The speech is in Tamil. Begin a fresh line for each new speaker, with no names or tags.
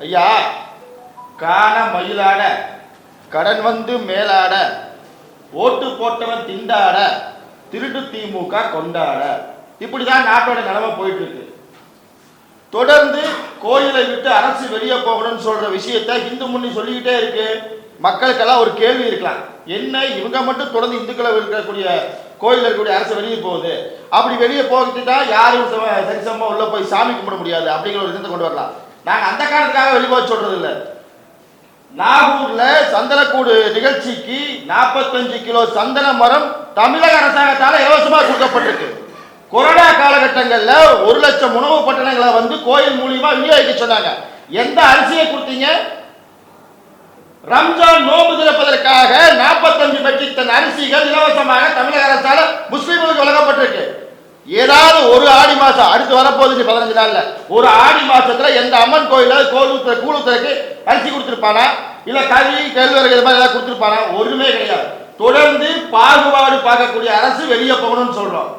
ஐயா காண மயிலாட கடன் வந்து மேலாட ஓட்டு போட்டவன் திண்டாட திருட்டு திமுக கொண்டாட. இப்படிதான் நாட்டோட நிலைமை போயிட்டு இருக்கு தொடர்ந்து கோயிலை விட்டு அரசு வெளியே போகணும்னு சொல்ற விஷயத்த இந்து முன்னி சொல்லிக்கிட்டே இருக்கு. மக்களுக்கெல்லாம் ஒரு கேள்வி இருக்கலாம். என்ன இவங்க மட்டும் தொடர்ந்து இந்துக்களை இருக்கக்கூடிய கோயில் இருக்கக்கூடிய அரசு வெளியே போகுது. அப்படி வெளியே போகிட்டுட்டா யாரும் சம- சரிசமமா உள்ள போய் சாமி கும்பிட முடியாது அப்படிங்கிற ஒரு இதை கொண்டு வரலாம். நாங்க அந்த காரணத்துக்காக வெளியே போக சொல்றது இல்லை நாகூர்ல சந்தனக்கூடு நிகழ்ச்சிக்கு 45 கிலோ சந்தன மரம் தமிழக அரசாங்கத்தால இலவசமா கொடுக்கப்பட்டிருக்கு. கொரோனா காலகட்டங்கள்ல ஒரு லட்சம் உணவு பட்டணங்களை வந்து கோயில் மூலியமா விநியோகிக்க சொன்னாங்க. எந்த அரிசியை கொடுத்தீங்க? ரம்ஜான் நோம்பு திறப்பதற்காக 45 மெட்ரிக் டன் அரிசிகள் இலவசமாக தமிழக ஏதாவது ஒரு ஆடி மாசம் அடுத்து வரப்போகுது பதினஞ்சு நாள்ல. ஒரு ஆடி மாசத்துல எந்த அம்மன் கோயில கோலுத்த கூழுத்தருக்கு அரிசி கொடுத்துருப்பானா? இல்ல கவி கேழ்வரகு இது மாதிரி ஏதாவது கொடுத்துருப்பானா? ஒண்ணுமே கிடையாது. தொடர்ந்து பாகுபாடு பார்க்கக்கூடிய அரசு வெளியே போகணும்னு சொல்றோம்.